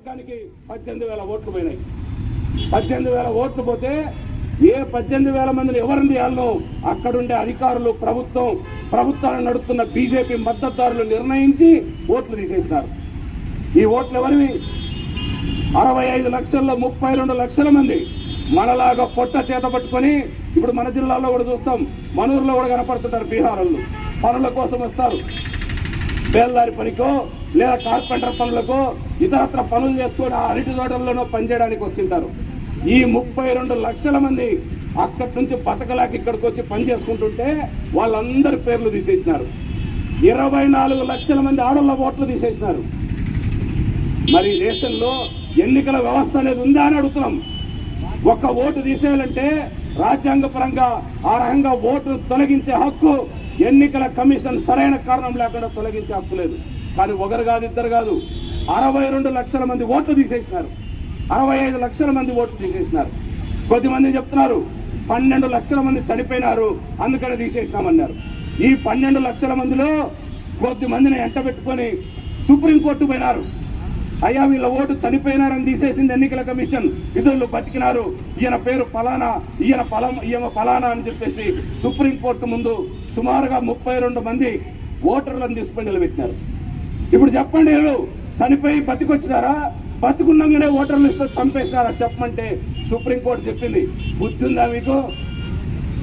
వర్గానికి పద్దెనిమిది వేల ఓట్లు పోయినాయి. పద్దెనిమిది వేల ఓట్లు పోతే ఏ పద్దెనిమిది వేల మందిని ఎవరిని తీయాలనో అక్కడుండే అధికారులు ప్రభుత్వం ప్రభుత్వాన్ని నడుపుతున్న బీజేపీ మద్దతుదారులు నిర్ణయించి ఓట్లు తీసేసినారు. ఈ ఓట్లు ఎవరివి? అరవై ఐదు లక్షల్లో ముప్పై రెండు లక్షల మంది. మనలాగా పొట్ట చేత పట్టుకొని ఇప్పుడు మన జిల్లాలో కూడా చూస్తాం. మనూరులో కూడా కనపడుతుంటారు బీహార్ పనుల కోసం వస్తారు. బేల్దారి పనికో లేదా కార్పెంటర్ పనులకు ఇతరత్ర పనులు చేసుకొని ఆ అరటి తోటల్లోనో పనిచేయడానికి వస్తుంటారు. ఈ ముప్పై రెండు లక్షల మంది అక్కడి నుంచి బతకలాకి ఇక్కడికి వచ్చి పని చేసుకుంటుంటే వాళ్ళందరి పేర్లు తీసేసినారు. ఇరవై నాలుగు లక్షల మంది ఆడోళ్ళ ఓట్లు తీసేసినారు. మరి దేశంలో ఎన్నికల వ్యవస్థ అనేది ఉందా అని అడుగుతున్నాం. ఒక్క ఓటు తీసేయాలంటే రాజ్యాంగపరంగా ఆ రకంగా ఓటు తొలగించే హక్కు ఎన్నికల కమిషన్ సరైన కారణం లేకుండా తొలగించే హక్కు లేదు. కానీ ఒకరు కాదు ఇద్దరు కాదు. అరవై రెండు లక్షల మంది ఓట్లు తీసేసినారు. అరవై ఐదు లక్షల మంది ఓట్లు తీసేసినారు. కొద్దిమంది చెప్తున్నారు పన్నెండు లక్షల మంది చనిపోయినారు అందుకని తీసేసినామన్నారు. ఈ పన్నెండు లక్షల మందిలో కొద్ది మందిని ఎంట పెట్టుకొని సుప్రీంకోర్టు పోయినారు. అయ్యా వీళ్ళ ఓటు చనిపోయినారని తీసేసింది ఎన్నికల కమిషన్. ఇద్దరు బతికినారు. ఈయన పేరు ఫలానా ఈయన ఫలం ఈయన ఫలానా అని చెప్పేసి సుప్రీంకోర్టు ముందు సుమారుగా ముప్పై రెండు మంది ఓటర్లను తీసుకొని నిలబెట్టినారు. ఇప్పుడు చెప్పండి వీళ్ళు చనిపోయి బతికొచ్చినారా? బతుకున్నాగానే ఓటర్ లిస్ట్ చంపేసినారా చెప్పమంటే సుప్రీంకోర్టు చెప్పింది. బుద్ధిందా మీకు?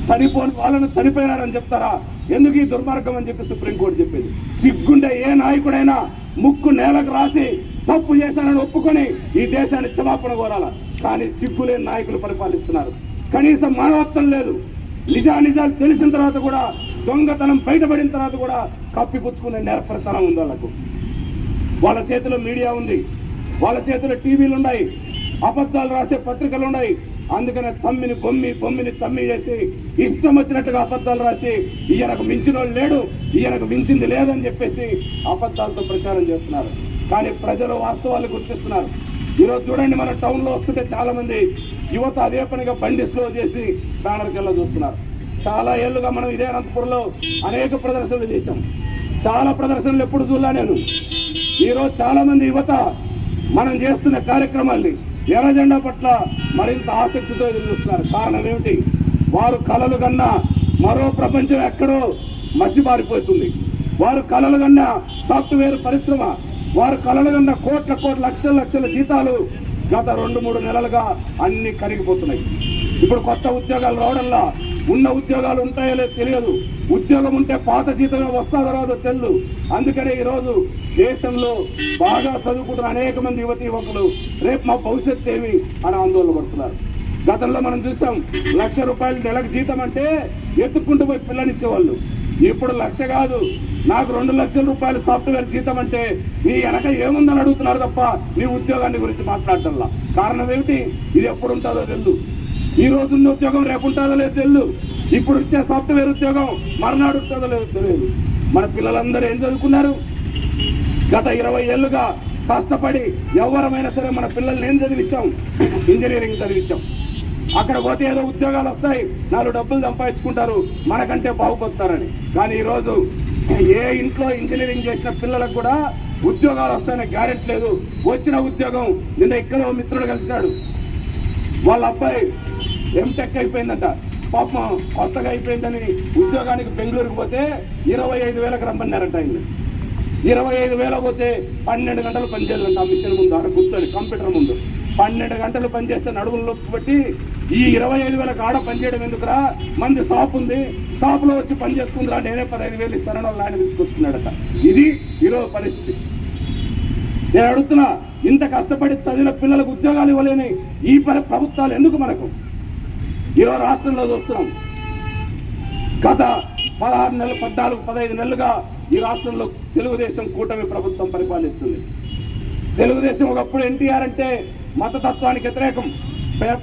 చనిపోని వాళ్ళను చనిపోయినారని చెప్తారా? ఎందుకు ఈ దుర్మార్గం అని చెప్పి సుప్రీంకోర్టు చెప్పింది. సిగ్గుండే ఏ నాయకుడైనా ముక్కు నేలకు రాసి తప్పు చేశానని ఒప్పుకొని ఈ దేశాన్ని క్షమాపణ కోరాల? కానీ సిగ్గులేని నాయకులు పరిపాలిస్తున్నారు. కనీసం మానవత్వం లేదు. నిజానిజాలు తెలిసిన తర్వాత కూడా దొంగతనం బయటపడిన తర్వాత కూడా కప్పిపుచ్చుకునే నేర్పరితనం ఉంది వాళ్ళకు. వాళ్ళ చేతిలో మీడియా ఉంది. వాళ్ళ చేతిలో టీవీలు ఉన్నాయి. అబద్ధాలు రాసే పత్రికలు ఉన్నాయి. అందుకనే తమ్మిని బొమ్మి బొమ్మిని తమ్మి చేసి ఇష్టం వచ్చినట్టుగా అబద్ధాలు రాసి ఈయనకు మించినోడు లేడు ఈయనకు మించింది లేదని చెప్పేసి అబద్ధాలతో ప్రచారం చేస్తున్నారు. కానీ ప్రజలు వాస్తవాలు గుర్తిస్తున్నారు. ఈరోజు చూడండి మన టౌన్లో వస్తుంటే చాలామంది యువత అదే పనిగా బండి స్లో చేసి బ్యానర్కెళ్ళ చూస్తున్నారు. చాలా ఏళ్ళుగా మనం ఇదే అనంతపురంలో అనేక ప్రదర్శనలు చేశాం. చాలా ప్రదర్శనలు ఎప్పుడు చూడలే నేను. ఈరోజు చాలా మంది యువత మనం చేస్తున్న కార్యక్రమాల్ని ఎర్రజెండా పట్ల మరింత ఆసక్తితో ఎదురుస్తున్నారు కారణం ఏమిటి? వారు కలలు కన్నా మరో ప్రపంచం ఎక్కడో మసిబారిపోతుంది వారు కలలు కన్నా సాఫ్ట్వేర్ పరిశ్రమ వారు కలలు కన్నా కోట్ల కోట్ల లక్షల లక్షల జీతాలు గత రెండు మూడు నెలలుగా అన్ని కరిగిపోతున్నాయి. ఇప్పుడు కొత్త ఉద్యోగాలు రావడంలా ఉన్న ఉద్యోగాలు ఉంటాయో లేదో తెలియదు. ఉద్యోగం ఉంటే పాత జీతమే వస్తుందో రాదో తెలియదు అందుకనే ఈరోజు దేశంలో బాగా చదువుకుంటున్న అనేక మంది యువతి యువకులు రేపు మా భవిష్యత్తు ఏమి అని ఆందోళన పడుతున్నారు. గతంలో మనం చూసాం లక్ష రూపాయలు నెలకు జీతం అంటే ఎత్తుక్కుంటూ పోయి పిల్లనిచ్చేవాళ్ళు. ఇప్పుడు లక్ష కాదు. నాకు రెండు లక్షల రూపాయలు సాఫ్ట్వేర్ జీతం అంటే నీ వెనక ఏముందని అడుగుతున్నారు తప్ప నీ ఉద్యోగాన్ని గురించి మాట్లాడటంలా? కారణం ఏమిటి? ఇది ఎప్పుడు ఉంటుందో తెలుదు. ఈ రోజు ఉన్న ఉద్యోగం రేపు ఉంటుందో లేదో తెలియదు ఇప్పుడు ఇచ్చే సాఫ్ట్వేర్ ఉద్యోగం మర్నాడు ఉంటుందో లేదో తెలియదు. మన పిల్లలందరూ ఏం చదువుకున్నారు? గత ఇరవై ఏళ్ళుగా కష్టపడి ఎవరమైనా సరే మన పిల్లల్ని ఏం చదివించాం? ఇంజనీరింగ్ చదివించాం. అక్కడ పోతే ఏదో ఉద్యోగాలు వస్తాయి. నాలుగు డబ్బులు సంపాదించుకుంటారు. మనకంటే బాగుపడతారని. కానీ ఈరోజు ఏ ఇంట్లో ఇంజనీరింగ్ చేసిన పిల్లలకు కూడా ఉద్యోగాలు వస్తాయనే గ్యారెంటీ లేదు. వచ్చిన ఉద్యోగం నిన్న ఇక్కడ ఓ మిత్రుడు కలిసినాడు. వాళ్ళ అబ్బాయి ఎంటెక్ అయిపోయిందంట. పాపం కొత్తగా అయిపోయిందని ఉద్యోగానికి బెంగళూరుకు పోతే ఇరవై ఐదు వేలకు రమ్మన్నారంట ఆయన ఇరవై ఐదు వేల పోతే పన్నెండు గంటలు పనిచేయాలంట ఆ మిషన్ ముందు అక్కడ కూర్చొని కంప్యూటర్ ముందు. పన్నెండు గంటలు పనిచేస్తే నడుములు నొప్పి బట్టి ఈ ఇరవై ఐదు వేల కాడ పనిచేయడం ఎందుకురా? మంది షాప్ ఉంది. షాప్లో వచ్చి పని చేసుకుందిరా నేనే పదహైదు వేలు ఇస్తానని వాళ్ళు ఆయన తీసుకొచ్చుకున్నాడట. ఇది ఈరోజు పరిస్థితి. నేను అడుగుతున్నా ఇంత కష్టపడి చదివిన పిల్లలకు ఉద్యోగాలు ఇవ్వలేని ఈ పరి ప్రభుత్వాలు ఎందుకు మనకు? ఈరోజు రాష్ట్రంలో చూస్తున్నాం. గత పదహారు నెలలు పద్నాలుగు పదహైదు నెలలుగా ఈ రాష్ట్రంలో తెలుగుదేశం కూటమి ప్రభుత్వం పరిపాలిస్తుంది. తెలుగుదేశం ఒకప్పుడు ఎన్టీఆర్ అంటే మతతత్వానికి వ్యతిరేకం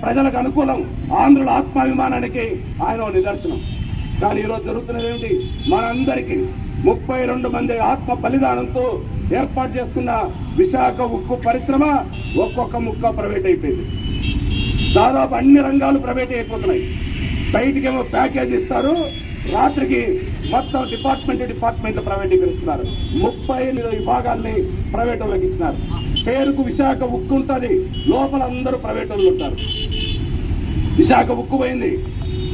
ప్రజలకు అనుకూలం ఆంధ్రుల ఆత్మాభిమానానికి ఆయన నిదర్శనం. కానీ ఈరోజు జరుగుతున్నది ఏమిటి? మనందరికీ ముప్పై రెండు మంది ఆత్మ బలిదానంతో ఏర్పాటు చేసుకున్న విశాఖ ఉక్కు పరిశ్రమ ఒక్కొక్క ముక్క ప్రైవేట్ అయిపోయింది. దాదాపు అన్ని రంగాలు ప్రైవేట్ అయిపోతున్నాయి. బయటికేమో ప్యాకేజ్ ఇస్తారు రాత్రికి మొత్తం డిపార్ట్మెంట్ డిపార్ట్మెంట్ ప్రైవేటీకరిస్తున్నారు. ముప్పై ఎనిమిది విభాగాల్ని ప్రైవేట్ వాళ్ళకి ఇచ్చినారు. పేరుకు విశాఖ ఉక్కు ఉంటుంది. లోపల అందరూ ప్రైవేట్ వాళ్ళు ఉంటారు. విశాఖ ఉక్కు పోయింది.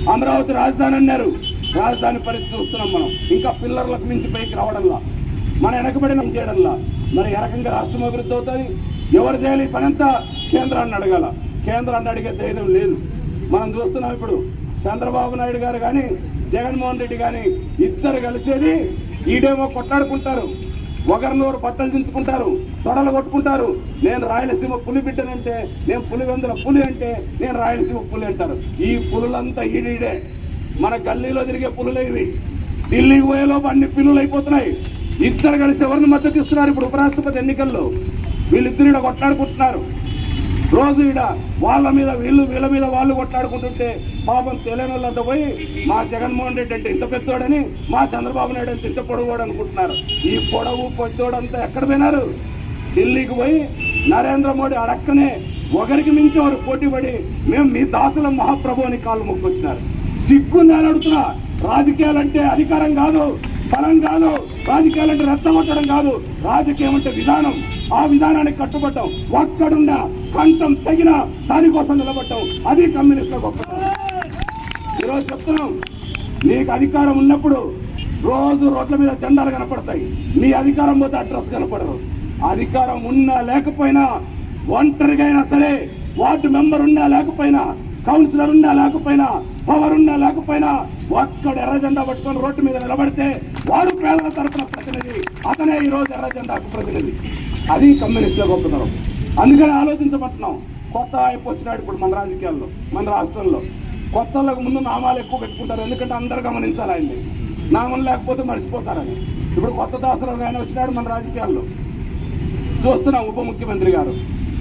అమరావతి రాజధాని అన్నారు. రాజధాని పరిస్థితి చూస్తున్నాం మనం. ఇంకా పిల్లర్లకు మించి పైకి రావడంలా. మన వెనకబడిన చేయడంలా. మరి ఏ రకంగా రాష్ట్రం అభివృద్ధి అవుతుంది? ఎవరు చేయాలి పనంతా? కేంద్రాన్ని అడగాల. కేంద్రాన్ని అడిగే ధైర్యం లేదు. మనం చూస్తున్నాం ఇప్పుడు. చంద్రబాబు నాయుడు గారు కానీ జగన్మోహన్ రెడ్డి కానీ ఇద్దరు కలిసేది ఈడేమో కొట్లాడుకుంటారు ఒకరినోరు బట్టలు దించుకుంటారు తొడలు కొట్టుకుంటారు. నేను రాయలసీమ పులి బిడ్డనంటే నేను పులివెందుల పులి అంటే నేను రాయలసీమ పులి అంటారు. ఈ పులులంతా ఈడీడే. మన గల్లీలో తిరిగే పులులే ఇవి. ఢిల్లీకి పోయేలోపు అన్ని పిల్లులు అయిపోతున్నాయి ఇద్దరు కలిసి ఎవరిని మద్దతు ఇస్తున్నారు ఇప్పుడు ఉపరాష్ట్రపతి ఎన్నికల్లో? వీళ్ళిద్దరు ఈడ కొట్లాడుకుంటున్నారు. రోజు ఈడ వాళ్ళ మీద వీళ్ళు వీళ్ళ మీద వాళ్ళు కొట్లాడుకుంటుంటే పాపం తెలియని వాళ్ళంతా పోయి మా జగన్మోహన్ రెడ్డి అంటే ఇంత పెద్దోడని మా చంద్రబాబు నాయుడు అంటే ఇంత పొడవుడు అనుకుంటున్నారు. ఈ పొడవు పొద్దోడంతా ఎక్కడ పోయినారు? ఢిల్లీకి పోయి నరేంద్ర మోడీ అడక్కనే ఒకరికి మించి వారు పోటీపడి మేము మీ దాసుల మహాప్రభు అని కాళ్ళు మొక్కొచ్చినారు. సిగ్గుంది అని అడుగుతున్నా. రాజకీయాలంటే అధికారం కాదు. బలం కాదు రాజకీయాలంటే రెచ్చగొట్టడం కాదు. రాజకీయం అంటే విధానం. ఆ విధానానికి కట్టుబడ్డం. ఒక్కడున్న కంఠం తగిన దానికోసం నిలబడ్డం. అది కమ్యూనిస్టుల గొప్పతనం. ఈరోజు చెప్తున్నాం నీకు అధికారం ఉన్నప్పుడు రోజు రోడ్ల మీద జెండాలు కనపడతాయి. నీ అధికారం పోతే అడ్రస్ కనపడరు అధికారం ఉన్నా లేకపోయినా ఒంటరిగా అయినా సరే వార్డు మెంబర్ ఉన్నా లేకపోయినా కౌన్సిలర్ ఉన్నా లేకపోయినా పవర్ ఉన్నా లేకపోయినా ఒక్కడు ఎర్ర జెండా పట్టుకొని రోడ్డు మీద నిలబడితే వాడు పేదల తరపున ప్రతినిధి. అతనే ఈరోజు ఎర్ర జెండాకు ప్రతినిధి. అది కమ్యూనిస్టుల గొప్పతనం. అందుకని ఆలోచించబట్టినాం కొత్త ఆయపు వచ్చినాడు ఇప్పుడు మన రాజకీయాల్లో మన రాష్ట్రంలో. కొత్త వాళ్ళకు ముందు నామాలు ఎక్కువ పెట్టుకుంటారు. ఎందుకంటే అందరు గమనించాలి ఆయన్ని. నామం లేకపోతే మర్చిపోతారని. ఇప్పుడు కొత్త దాసరావు ఆయన వచ్చినాడు మన రాజకీయాల్లో. చూస్తున్నాం ఉప ముఖ్యమంత్రి గారు.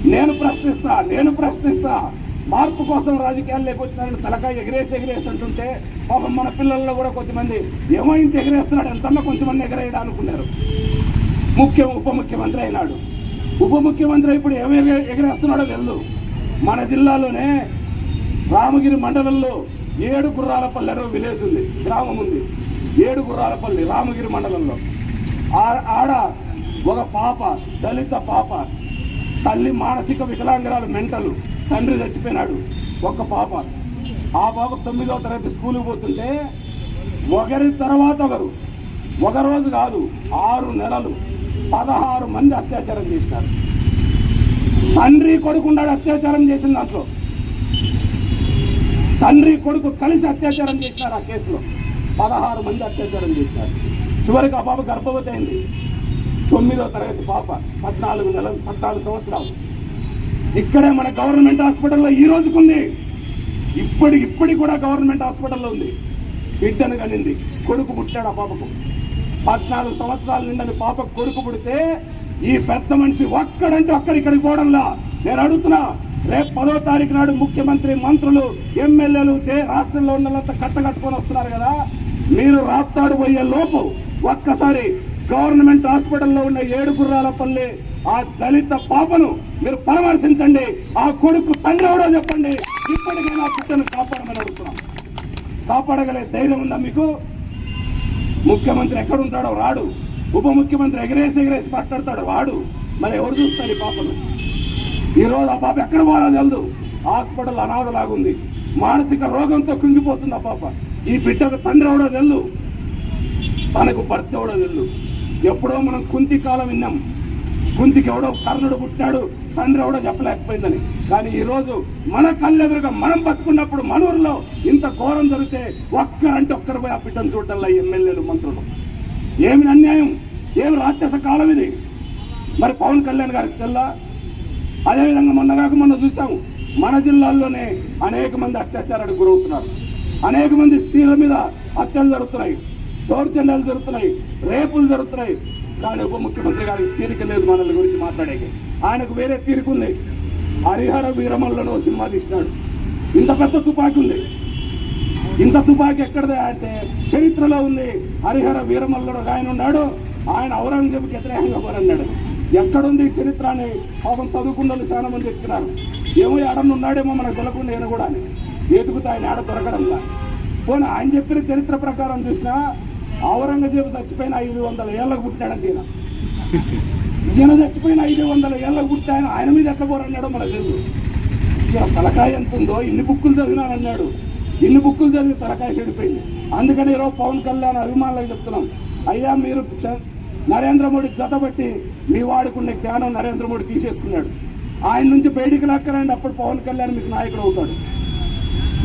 నేను ప్రశ్నిస్తా నేను ప్రశ్నిస్తా. మార్పు కోసం రాజకీయాల్లోకి వచ్చినారని తలకాయ ఎగిరేసి ఎగిరేసి అంటుంటే పాపం మన పిల్లల్లో కూడా కొంతమంది ఏమో ఎగిరేస్తున్నాడు ఎంతన్నా కొంచెమంది ఎగరేయడా అనుకున్నారు ముఖ్య ఉప ముఖ్యమంత్రి అయినాడు. ఉప ముఖ్యమంత్రి ఇప్పుడు ఏమి ఎగిరేస్తున్నాడో ఎగరేస్తున్నాడో మన జిల్లాలోనే రామగిరి మండలంలో ఏడు గుర్రాలపల్లి అనే విలేజ్ ఉంది గ్రామం ఉంది. ఏడు గుర్రాలపల్లి రామగిరి మండలంలో. ఆ- ఆడ ఒక పాప దళిత పాప తల్లి మానసిక వికలాంగరాలు మెంటల్ తండ్రి చచ్చిపోయినాడు. ఒక్క పాప. ఆ పాప తొమ్మిదో తరగతి స్కూల్కి పోతుంటే ఒకరి తర్వాత ఒకరు. ఒక రోజు కాదు ఆరు నెలలు పదహారు మంది అత్యాచారం చేసినారు. తండ్రి కొడుకున్నాడు అత్యాచారం చేసిన దాంట్లో. తండ్రి కొడుకు కలిసి అత్యాచారం చేసినారు ఆ కేసులో. పదహారు మంది అత్యాచారం చేసినారు. చివరికి ఆ పాప గర్భవతి అయింది. తొమ్మిదో తరగతి పాప పద్నాలుగు నెలలు పద్నాలుగు సంవత్సరాలు. ఇక్కడే మన గవర్నమెంట్ హాస్పిటల్లో ఈ రోజుకుంది. ఇప్పటి ఇప్పటికి కూడా గవర్నమెంట్ హాస్పిటల్లో ఉంది. బిడ్డను కనింది కొడుకు పుట్టాడు ఆ పాపకు. పద్నాలుగు సంవత్సరాలు నిండని పాప కొడుకు పుడితే ఈ పెద్ద మనిషి ఒక్కడంటే ఒక్కడిక్కడికి పోవడంలా? నేను అడుగుతున్నా రేపు పదో తారీఖు నాడు ముఖ్యమంత్రి మంత్రులు ఎమ్మెల్యేలు రాష్ట్రంలో ఉన్న వాళ్ళంతా కట్టకట్టుకొని వస్తున్నారు కదా? మీరు రాప్తాడు పోయే లోపు ఒక్కసారి గవర్నమెంట్ హాస్పిటల్లో ఉన్న ఏడు గుర్రాలపల్లి ఆ దళిత పాపను మీరు పరామర్శించండి. ఆ కొడుకు తండ్రి ఎవడో చెప్పండి. ఇప్పటికైనా ఆ బిడ్డను కాపాడమని అడుగుతున్నాం. కాపాడగలే ధైర్యం ఉందా మీకు? ముఖ్యమంత్రి ఎక్కడుంటాడో రాడు. ఉప ముఖ్యమంత్రి ఎగరేసి ఎగరేసి మాట్లాడతాడు వాడు. మరి ఎవరు చూస్తారు ఈ పాపను? ఈరోజు ఆ పాప ఎక్కడ పోవాలో తెలియదు హాస్పిటల్ అనాథలాగుంది. మానసిక రోగంతో కుంగిపోతుంది ఆ పాప. ఈ బిడ్డకు తండ్రి ఎవడో తెలియదు తనకు భర్త ఎవడో తెల్లు ఎప్పుడో మనం కుంతి కాలం విన్నాం. కుంతికి ఎవడో కర్ణుడు పుట్టినాడు. తండ్రి ఎవడో చెప్పలేకపోయిందని. కానీ ఈరోజు మన కళ్ళెదురుగా మనం బతుకున్నప్పుడు మన ఊరిలో ఇంత ఘోరం జరిగితే ఒక్కరంటే ఒక్కరు పోయి ఆ బిడ్డను చూడటంలో ఎమ్మెల్యేలు మంత్రులు. ఏమి అన్యాయం? ఏమి రాక్షస కాలం ఇది? మరి పవన్ కళ్యాణ్ గారికి తెల్లా? అదేవిధంగా మొన్న కాక మొన్న చూసాము మన జిల్లాల్లోనే అనేక మంది అత్యాచారానికి గురవుతున్నారు. అనేక మంది స్త్రీల మీద హత్యలు జరుగుతున్నాయి. దౌర్జన్యాలు జరుగుతున్నాయి రేపులు జరుగుతున్నాయి. కానీ ఉప ముఖ్యమంత్రి గారికి తీరిక లేదు మనల్ని గురించి మాట్లాడేకి. ఆయనకు వేరే తీరిక ఉంది. హరిహర వీరమల్లలో సినిమా తీసినాడు. ఇంత పెద్ద తుపాకీ ఉంది. ఇంత తుపాకీ ఎక్కడదే అంటే చరిత్రలో ఉంది. హరిహర వీరమల్లుడు ఆయన ఉన్నాడు. ఆయన ఔరంగజేబుకి వ్యతిరేకంగా పోరన్నాడు ఎక్కడుంది ఈ చరిత్ర అని పాపం చదువుకున్న చాలా మంది చెప్తున్నారు ఏమో ఎడన్న ఉన్నాడేమో మనకు దొరకకుండా ఈయన కూడా అని. ఎదుగుతా ఆయన ఆడ దొరకడంలా పోనీ ఆయన చెప్పిన చరిత్ర ప్రకారం చూసినా ఔరంగజేబు చచ్చిపోయిన ఐదు వందల ఏళ్ళకు పుట్టాడంటే ఈయన. ఈయన చచ్చిపోయిన ఐదు వందల ఏళ్ళకు పుట్టి ఆయన ఆయన మీద ఎట్లా పోరన్నాడో మనకు తెలుసు. ఇక తలకాయ ఎంత ఉందో ఇన్ని బుక్కులు చదివినానన్నాడు. ఇన్ని బుక్కులు చదివి తలకాయ చెడిపోయింది. అందుకని ఈరోజు పవన్ కళ్యాణ్ అభిమానులకు చెప్తున్నాం. అయ్యా మీరు చ- నరేంద్ర మోడీ జతబట్టి మీ వాడుకునే జ్ఞానం నరేంద్ర మోడీ తీసేసుకున్నాడు. ఆయన నుంచి బయటికి లాక్కరండి అప్పుడు పవన్ కళ్యాణ్ మీకు నాయకుడు అవుతాడు.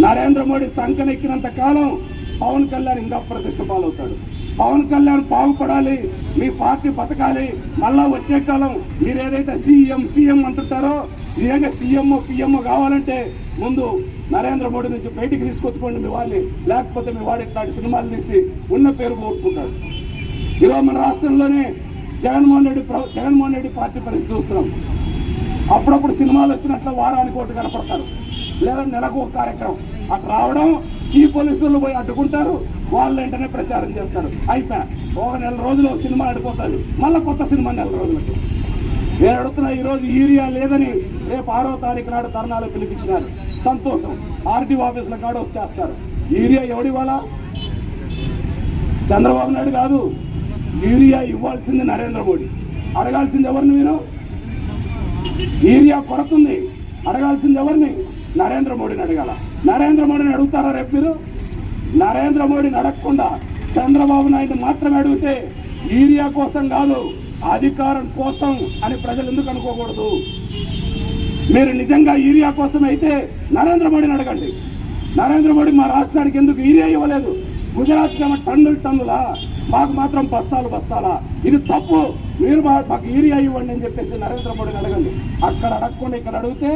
నరేంద్ర మోడీ సంకనెక్కినంత కాలం పవన్ కళ్యాణ్ ఇంకా ప్రతిష్ట పాలవుతాడు. పవన్ కళ్యాణ్ బాగుపడాలి మీ పార్టీ బతకాలి మళ్ళా వచ్చే కాలం మీరు ఏదైతే సీఎం సీఎం అంటుంటారో నిజంగా సీఎం పిఎం కావాలంటే ముందు నరేంద్ర మోడీ నుంచి బయటికి తీసుకొచ్చుకోండి మీ వాళ్ళని. లేకపోతే మీ వాడు ఇట్లాంటి సినిమాలు తీసి ఉన్న పేరు కోరుకుంటాడు ఈరోజు మన రాష్ట్రంలోనే జగన్మోహన్ రెడ్డి ప్ర- జగన్మోహన్ రెడ్డి పార్టీ పరిస్థితి చూస్తున్నాం. అప్పుడప్పుడు సినిమాలు వచ్చినట్లు వారానికి ఒకటి కనపడతారు. లేదా నెలకు ఒక కార్యక్రమం. అటు రావడం ఈ పోలీసులు పోయి అడ్డుకుంటారు వాళ్ళు వెంటనే ప్రచారం చేస్తారు. అయిపోయా ఒక నెల రోజులు సినిమా అడిపోతుంది మళ్ళీ కొత్త సినిమా నెల రోజులకి నేను అడుగుతున్నా ఈరోజు ఈరియా యూరియా లేదని రేపు ఆరో తారీఖు నాడు తరుణాలు పిలిపించినారు. సంతోషం. ఆర్టీఓ ఆఫీసుల కాడ వచ్చేస్తారు యూరియా ఎవడివాలా చంద్రబాబు నాయుడు కాదు. యూరియా ఇవ్వాల్సింది నరేంద్ర మోడీ. అడగాల్సింది ఎవరిని మీరు? యూరియా కొరతుంది. అడగాల్సింది ఎవరిని? నరేంద్ర మోడీని అడగాల. నరేంద్ర మోడీని అడుగుతారా రేపు మీరు? నరేంద్ర మోడీని అడగకుండా చంద్రబాబు నాయుడు మాత్రమే అడిగితే ఈరియా కోసం కాదు అధికారం కోసం అని ప్రజలు ఎందుకు అనుకోకూడదు? మీరు నిజంగా ఈరియా కోసం అయితే నరేంద్ర మోడీని అడగండి. నరేంద్ర మోడీ మా రాష్ట్రానికి ఎందుకు ఈరియా ఇవ్వలేదు? గుజరాత్ ఏమో టన్నులు టన్నులా? మాకు మాత్రం బస్తాలు బస్తాలా? ఇది తప్పు. మీరు మాకు ఈరియా ఇవ్వండి అని చెప్పేసి నరేంద్ర మోడీని అడగండి. అక్కడ అడగకుండా ఇక్కడ అడిగితే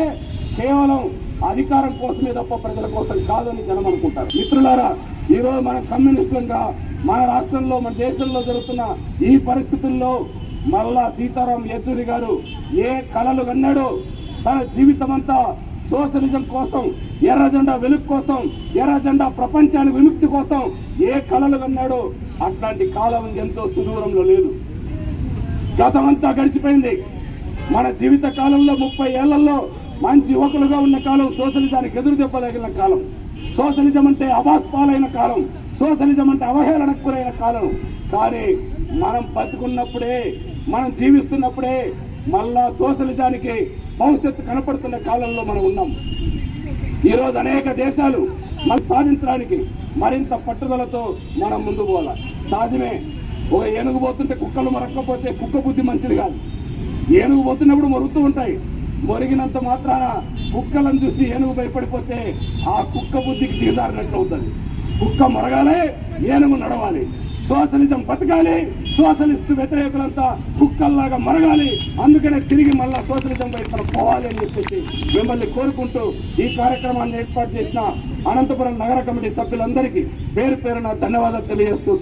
కేవలం అధికారం కోసమే తప్ప ప్రజల కోసం కాదని జనం అనుకుంటారు. మిత్రులారా ఈరోజు మన కమ్యూనిస్టులంగా మన రాష్ట్రంలో మన దేశంలో జరుగుతున్న ఈ పరిస్థితుల్లో మళ్ళా సీతారాం యేచూరి గారు ఏ కళలు కన్నాడో తన జీవితం అంతా సోషలిజం కోసం ఎర్ర జెండా వెలుగు కోసం ఎర్ర జెండా ప్రపంచానికి విముక్తి కోసం ఏ కళలు కన్నాడో అట్లాంటి కాలం ఎంతో సుదూరంలో లేదు. గతమంతా గడిచిపోయింది. మన జీవిత కాలంలో ముప్పై ఏళ్ళలో మంచి యువకులుగా ఉన్న కాలం సోషలిజానికి ఎదురు దెబ్బలేగిన కాలం. సోషలిజం అంటే అవాస్ పాలైన కాలం. సోషలిజం అంటే అవహేళనకు గురైన కాలం. కానీ మనం బతుకున్నప్పుడే మనం జీవిస్తున్నప్పుడే మళ్ళా సోషలిజానికి భవిష్యత్తు కనపడుతున్న కాలంలో మనం ఉన్నాం. ఈరోజు అనేక దేశాలు మనం సాధించడానికి మరింత పట్టుదలతో మనం ముందు పోవాలి. సహజమే ఒక ఏనుగు పోతుంటే కుక్కలు మరక్కపోతే కుక్క బుద్ధి మంచిది కాదు. ఏనుగు పోతున్నప్పుడు మరుగుతూ ఉంటాయి. మొరిగినంత మాత్రాన కుక్కలను చూసి ఏనుగు భయపడిపోతే ఆ కుక్క బుద్ధికి దిగజారినట్లు అవుతుంది. కుక్క మొరగాలి ఏనుగు నడవాలి. సోషలిజం బతకాలి సోషలిస్ట్ వ్యతిరేకులంతా కుక్కల్లాగా మరగాలి. అందుకనే తిరిగి మళ్ళా సోషలిజం వైపు పోవాలి అని చెప్పేసి మిమ్మల్ని కోరుకుంటూ ఈ కార్యక్రమాన్ని ఏర్పాటు చేసిన అనంతపురం నగర కమిటీ సభ్యులందరికీ పేరు పేరున ధన్యవాదాలు తెలియజేస్తూ